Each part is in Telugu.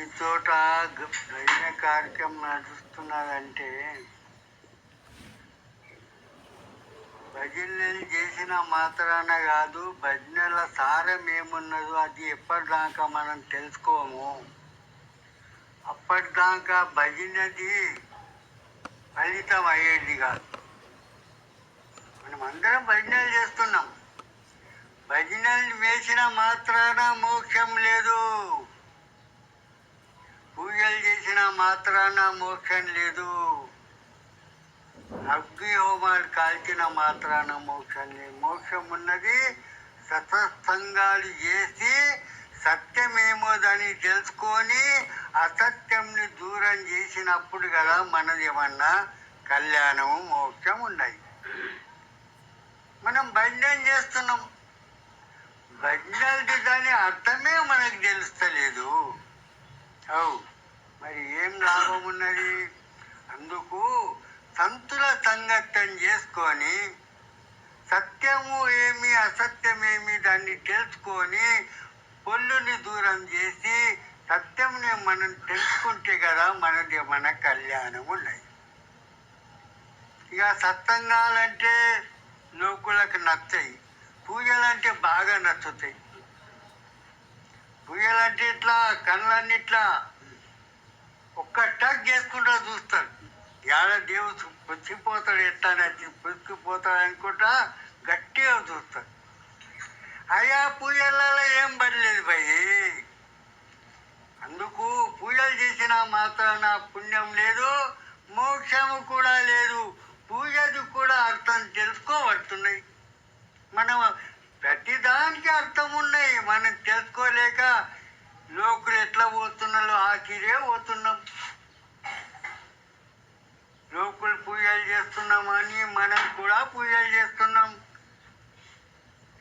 ఈ చోట గ- భజన కార్యక్రమం నడుస్తున్నదంటే భజనలు చేసిన మాత్రాన కాదు భజనల సారం ఏమున్నదో అది ఎప్పటిదాకా మనం తెలుసుకోము. అప్పటిదాకా భజనది ఫలితం అయ్యేది కాదు. మనం అందరం భజనలు చేస్తున్నాం. భజనలు వేసిన మాత్రాన మోక్షం లేదు. యజ్ఞాలు చేసిన మాత్రాన మోక్షం లేదు. అగ్ని హోమాలు కాల్చిన మాత్రాన మోక్షం లేదు. మోక్షం ఉన్నది సతస్తంగాలు చేసి సత్యమేమో దాన్ని తెలుసుకొని అసత్యంని దూరం చేసినప్పుడు కదా మనది ఏమన్నా కళ్యాణము మోక్షం ఉన్నాయి మనం భజన చేస్తున్నాం. భజనలది దాని అర్థమే మనకు తెలుస్తలేదు. అవు. మరి ఏం లాభం ఉన్నది? అందుకు సంతుల సంగతం చేసుకొని సత్యము ఏమి అసత్యమేమి దాన్ని తెలుసుకొని పొల్లుని దూరం చేసి సత్యంని మనం తెలుసుకుంటే కదా మనది మన కళ్యాణం ఉన్నాయి ఇక సత్సంగాలంటే లోకులకు నచ్చాయి. పూజలంటే బాగా నచ్చుతాయి. పూజలంటే ఇట్లా కళ్ళన్నిట్లా ఒక్క టక్ చేసుకుంటా చూస్తాడు. యాడ దేవుడు పుచ్చిపోతాడు ఎట్లా నచ్చి పుచ్చిపోతాడు అనుకుంటా గట్టిగా చూస్తాడు. అయ్యా పూజలలో ఏం పడలేదు భయ్. అందుకు పూజలు చేసిన మాత్రాన పుణ్యం లేదు మోక్షము కూడా లేదు. పూజది కూడా అర్థం తెలుసుకోబడుతున్నాయి. మనం ప్రతిదానికి అర్థం ఉన్నాయి. మనం తెలుసుకోలేక లోకులు ఎట్లా పోతున్నారో ఆఖిరే పోతున్నాం. లోకులు పూజలు చేస్తున్నామని మనం కూడా పూజలు చేస్తున్నాం.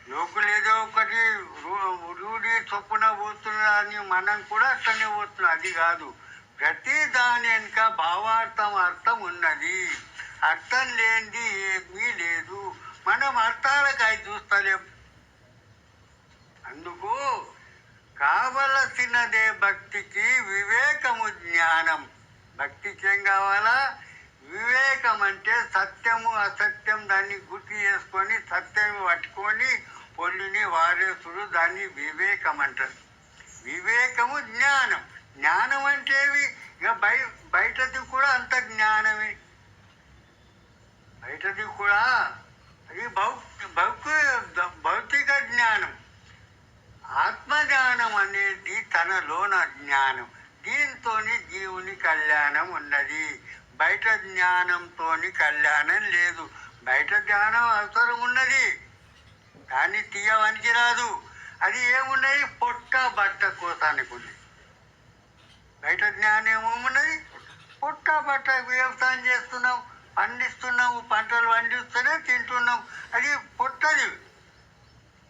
లోకులు ఏదో ఒకటి రూ- రూఢి చొప్పున పోతున్నారని మనం కూడా అట్లనే పోతున్నాం. అది కాదు. ప్రతి దాని వెనుక భావార్థం అర్థం ఉన్నది. అర్థం లేనిది ఏమీ లేదు. మనం అర్థాలకు అవి చూస్తలేం. అందుకు కావలసినదే భక్తికి వివేకము జ్ఞానం. భక్తికి ఏం కావాలా? వివేకం అంటే సత్యము అసత్యం దాన్ని గుర్తు చేసుకొని సత్యం పట్టుకొని పొల్లిని వారేసుడు దాన్ని వివేకం అంటారు వివేకము జ్ఞానం. జ్ఞానం అంటేవి ఇక బయ బయటది కూడా అంత జ్ఞానమే. బయటది కూడా అది భౌ భౌతిక జ్ఞానం. ఆత్మజ్ఞానం అనేది తనలోన జ్ఞానం. దీంతో జీవుని కళ్యాణం ఉన్నది. బయట జ్ఞానంతో కళ్యాణం లేదు. బయట జ్ఞానం అవసరం ఉన్నది. కానీ తీయవనికి రాదు. అది ఏమున్నది? పొట్ట బట్ట కోసానికి ఉంది. బయట జ్ఞానం ఏమున్నది? పొట్ట బట్ట వ్యవసాయం చేస్తున్నాం పండిస్తున్నాము పంటలు పండిస్తూనే తింటున్నాం. అది పొట్టది.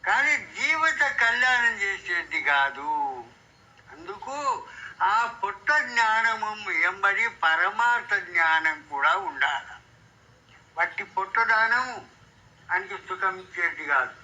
కానీ జీవిత కళ్యాణం చేసేది కాదు. మనకు ఆ పుట్ట జ్ఞానము ఎంబడి పరమార్థ జ్ఞానం కూడా ఉండాలి. వట్టి పుట్టదానము అంటే సుఖం ఇచ్చేది కాదు.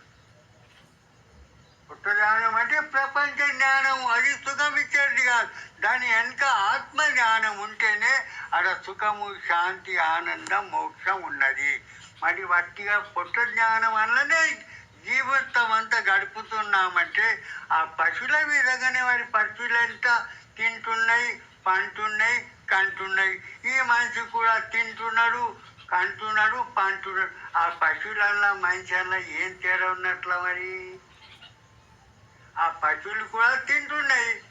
పుట్టదానం అంటే ప్రపంచ జ్ఞానం అది సుఖం ఇచ్చేది కాదు. దాని వెనుక ఆత్మ జ్ఞానం ఉంటేనే అక్కడ సుఖము శాంతి ఆనందం మోక్షం ఉన్నది. మరి వట్టిగా పుట్ట జ్ఞానం వల్లనే జీవితం అంతా గడుపుతున్నామంటే ఆ పశువుల విధంగానే మరి పశువులంతా తింటున్నాయి పంటున్నాయి కంటున్నాయి. ఈ మనిషి కూడా తింటున్నాడు కంటున్నాడు పంటున్నాడు. ఆ పశువులల్లో అలా ఏం తేడా ఉన్నట్ల మరి? ఆ పశువులు కూడా తింటున్నాయి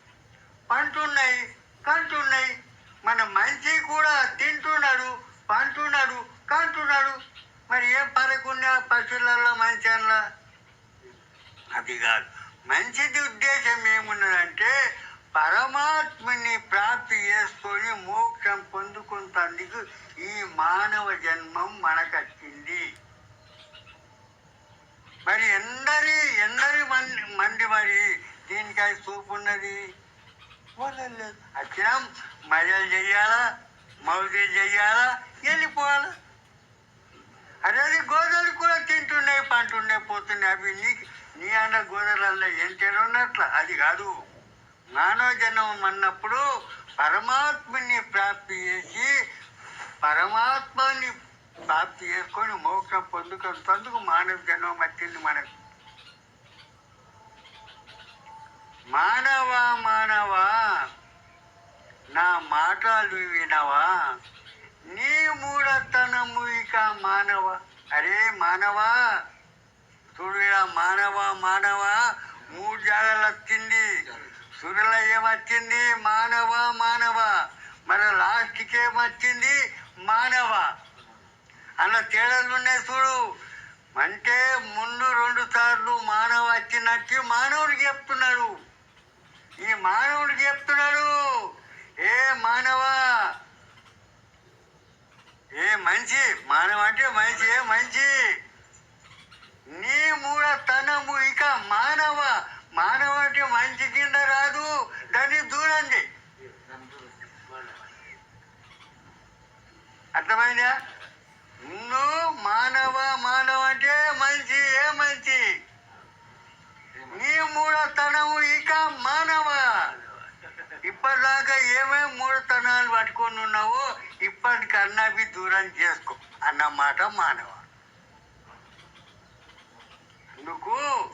పంటున్నాయి కంటున్నాయి. మన మనిషి కూడా తింటున్నాడు పంటున్నాడు కంటున్నాడు. మరి ఏం పరకున్నా పశువులలో మనిషిలో అది కాదు. మంచిది ఉద్దేశం ఏమున్నదంటే పరమాత్మని ప్రాప్తి చేసుకొని మోక్షం పొందుకుంటందుకు ఈ మానవ జన్మం మనకచ్చింది. మరి ఎందరి ఎందరి మంది మంది మరి దీనికై చూపు ఉన్నది వదలలేదు మజలు చెయ్యాలా? మౌజీలు చెయ్యాలా? వెళ్ళిపోవాలా? అదే అది గోదలు కూడా తింటున్నాయి పోతున్న పోతున్నాయి నీ అన్న గోదలల్లో ఏం ఉన్నట్ల అది కాదు. మానవ జన్మం అన్నప్పుడు పరమాత్మని ప్రాప్తి చేసి పరమాత్మని ప్రాప్తి చేసుకొని మోక్షం పొందుకున్నందుకు మానవ జన్మం వచ్చింది మనకు. మానవ మానవ నా మాటలు వినవా? నీ మూఢతనము ఇక మానవ. అరే మానవా చూడురా మానవ మానవ మూడు జాగాలు వచ్చింది సురుల ఏమొచ్చింది? మానవ మానవ. మరి లాస్ట్కి ఏమొచ్చింది? మానవ. అలా తేడాలు ఉన్నాయి చూడు. అంటే ముందు రెండు సార్లు మానవ వచ్చినట్టు మానవుడు చెప్తున్నాడు. ఈ మానవుడు చెప్తున్నాడు ఏ మానవ ఏ మంచి మానవ అంటే మంచి ఏ మంచి నీ మూఢతనము. ఇక మానవ మానవ అంటే మంచి కింద రాదు. దాన్ని దూరం అర్థమైందా? నువ్వు మానవ మానవ అంటే మంచి ఏ మంచి? నీ మూఢతనము ఇక మానవ. ఇప్పటిదాకా ఏమేమి మూఢతనాలు పట్టుకొని ఉన్నావో ఇప్పటికన్నా అవి దూరం చేసుకో. అన్నమాట మానవ. అందుకు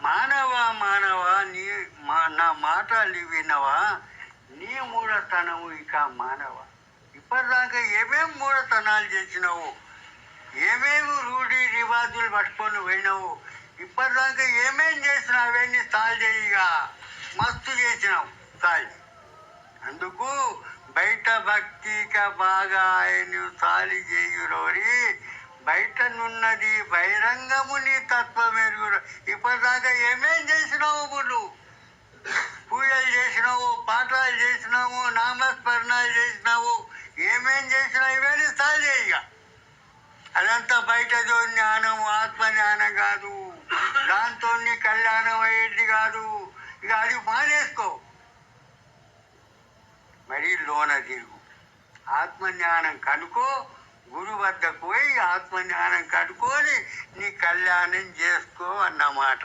మానవ మానవ నీ మా నా మాటలు వినవా నీ మూఢతనము ఇక మానవ. ఇప్పటిదాకా ఏమేం మూఢతనాలు చేసినావు? ఏమేమి రూఢి రివాజులు పట్టుకొని పోయినావు? ఇప్పటిదాకా ఏమేం చేసినావు అవన్నీ సాల్ చేయగా మస్తు చేసినావు తాళి. అందుకు బయట భక్తిక బాగా ఆయన తాళి చేయురోరి బయటనున్నది బహిరంగము నీ తత్వం ఎరుగురు ఇప్పటిదాకా ఏమేం చేసినావు ఇప్పుడు? పూజలు చేసినావు పాఠాలు చేసినావు నామస్మరణాలు చేసినావు ఏమేం చేసినావు ఇవన్నీ సాల్ చేయగా అదంతా బయటదో జ్ఞానం ఆత్మ జ్ఞానం కాదు. దాంతో నీ కళ్యాణం అయ్యేది కాదు. ఇక అది మానేసుకో. మరి లోన తిరుగు. ఆత్మజ్ఞానం కనుకో గురు వద్దకు పోయి ఆత్మజ్ఞానం కట్టుకొని నీ కళ్యాణం చేసుకో అన్నమాట.